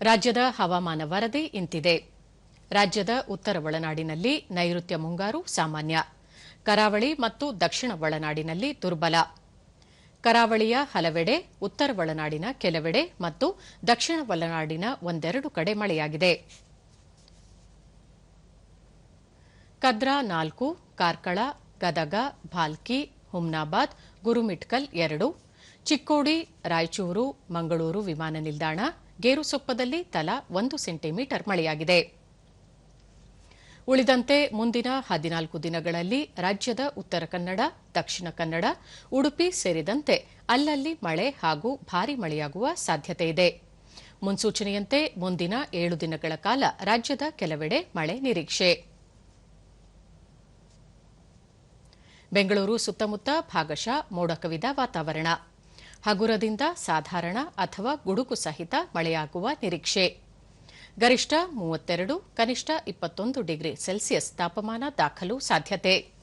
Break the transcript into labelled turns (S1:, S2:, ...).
S1: ರಾಜ್ಯದ ಹವಾಮಾನ ವರದಿ ಇಂತಿದೆ. ರಾಜ್ಯದ ಉತ್ತರ ಒಳನಾಡಿನಲ್ಲಿ ನೈಋತ್ಯ ಮುಂಗಾರು ಸಾಮಾನ್ಯ. ಕರಾವಳಿ ಮತ್ತು ದಕ್ಷಿಣ ಒಳನಾಡಿನಲ್ಲಿ ದುರ್ಬಲ. ಕರಾವಳಿಯ ಹಲವೆಡೆ, ಉತ್ತರ ಒಳನಾಡಿನ ಕೆಲವೆಡೆ ಮತ್ತು ದಕ್ಷಿಣ ಒಳನಾಡಿನ ಒಂದೆರಡು ಕಡೆ ಮಳೆಯಾಗಿದೆ. ಕದ್ರಾ ನಾಲ್ಕು, ಕಾರ್ಕಳ, ಗದಗ, ಭಾಲ್ಕಿ, ಹುಮ್ನಾಬಾದ್, ಗುರುಮಿಟ್ಕಲ್ ಎರಡು, ಚಿಕ್ಕೋಡಿ, ರಾಯಚೂರು, ಮಂಗಳೂರು ವಿಮಾನ ನಿಲ್ದಾಣ ಗೇರುಸೊಪ್ಪದಲ್ಲಿ ತಲಾ ಒಂದು ಸೆಂಟಿಮೀಟರ್ ಮಳೆಯಾಗಿದೆ. ಉಳಿದಂತೆ ಮುಂದಿನ ಹದಿನಾಲ್ಕು ದಿನಗಳಲ್ಲಿ ರಾಜ್ಯದ ಉತ್ತರ ಕನ್ನಡ, ದಕ್ಷಿಣ ಕನ್ನಡ, ಉಡುಪಿ ಸೇರಿದಂತೆ ಅಲ್ಲಲ್ಲಿ ಮಳೆ ಹಾಗೂ ಭಾರಿ ಮಳೆಯಾಗುವ ಸಾಧ್ಯತೆ ಇದೆ. ಮುನ್ಸೂಚನೆಯಂತೆ ಮುಂದಿನ ಏಳು ದಿನಗಳ ಕಾಲ ರಾಜ್ಯದ ಕೆಲವೆಡೆ ಮಳೆ ನಿರೀಕ್ಷೆ. ಬೆಂಗಳೂರು ಸುತ್ತಮುತ್ತ ಭಾಗಶಃ ಮೋಡ ಕವಿದ ವಾತಾವರಣ. ಹಗುರದಿಂದ ಸಾಧಾರಣ ಅಥವಾ ಗುಡುಗು ಸಹಿತ ಮಳೆಯಾಗುವ ನಿರೀಕ್ಷೆ. ಗರಿಷ್ಠ ಮೂವತ್ತೆರಡು, ಕನಿಷ್ಠ ಇಪ್ಪತ್ತೊಂದು ಡಿಗ್ರಿ ಸೆಲ್ಸಿಯಸ್ ತಾಪಮಾನ ದಾಖಲು ಸಾಧ್ಯತೆ.